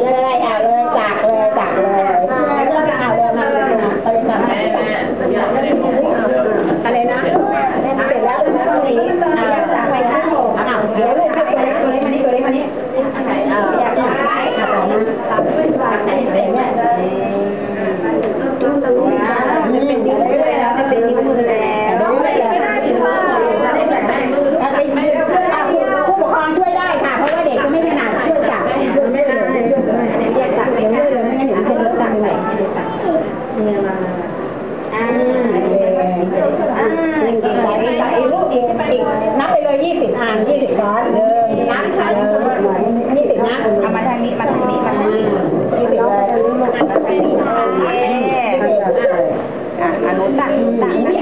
นี้แเนื้อมาอ่าอ่าอีกหลายรูปอีกอีกนับไปเลยยี่สิบอันยี่สิบก้อนนับค่ะยี่สิบนะเอามาทางนี้มาทางนี้มาทางนี้ยี่สิบเลยมาทางนี้ค่ะอะอนุตักตักนะ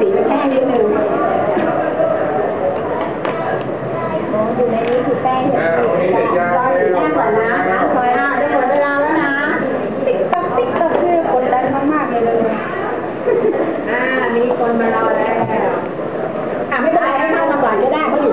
สีมันแป้งนิดนึงอยู่ในนี้คือแป้งรอสีแป้งก่อนนะนะซอยห้าได้หมดเวลาแล้วนะ ติ๊กต๊อกติ๊กต๊อกคือกดดันมากๆเลยเลยอ่ามีคนมารอแล้วอ่าไม่เป็นไรให้เข้ามาก่อนก็ได้เขาอยู่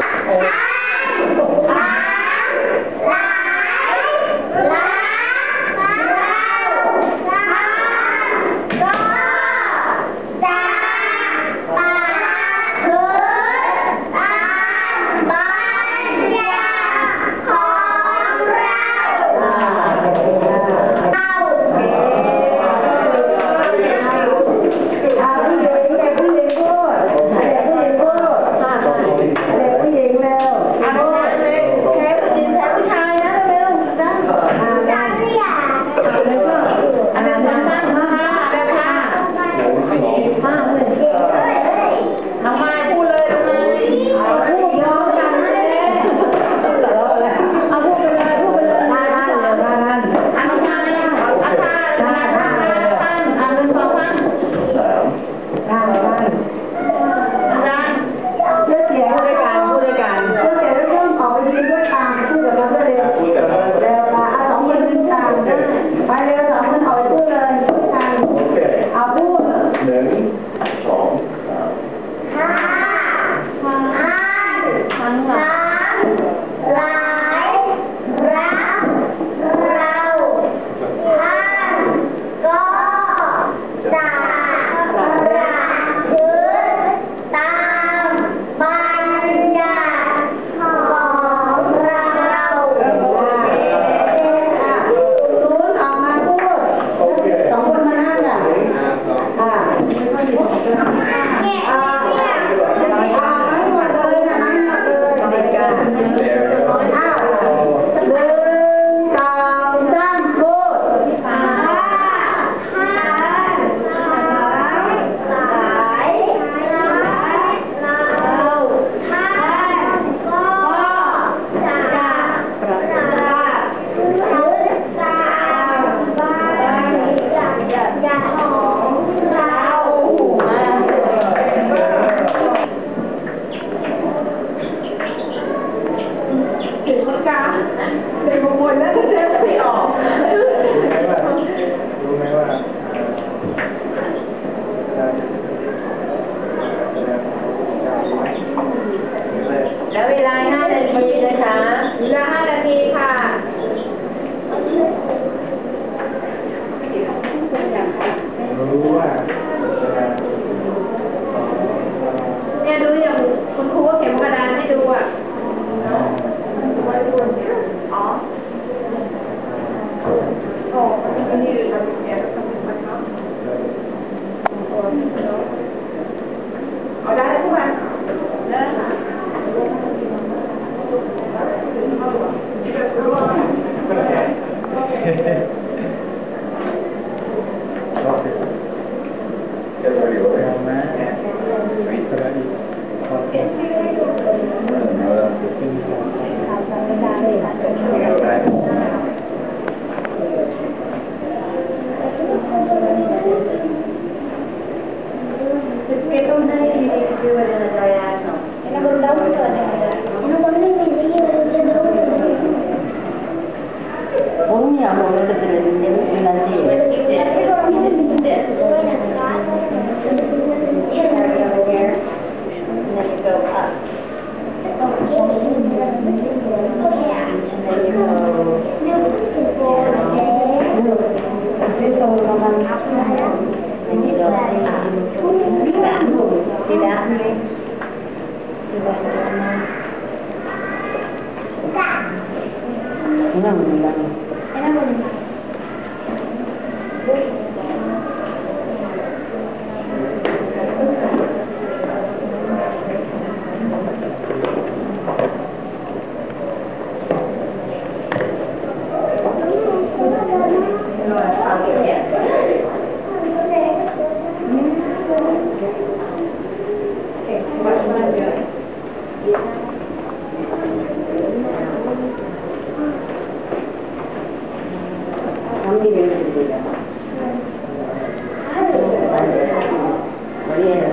Yeah.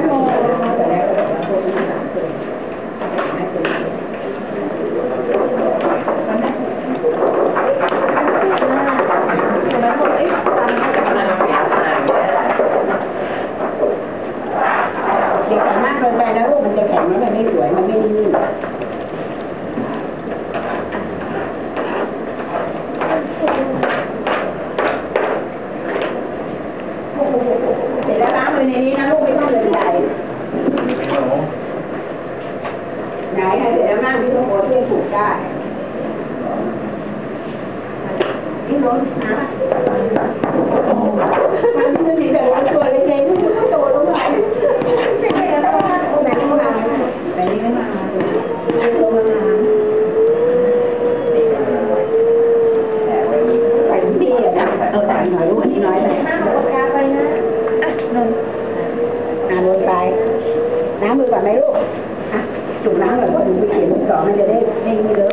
Thank. ไหนใครถึงจะนั่งที่โพที่ถูกได้พี่รถนะมันคือมีแต่ละตัวเล็กๆที่ต้องโดลงไปไม่ใช่แล้วก็คนไหนเข้ามาแต่นี่ไม่มาลงมา 那个那那那个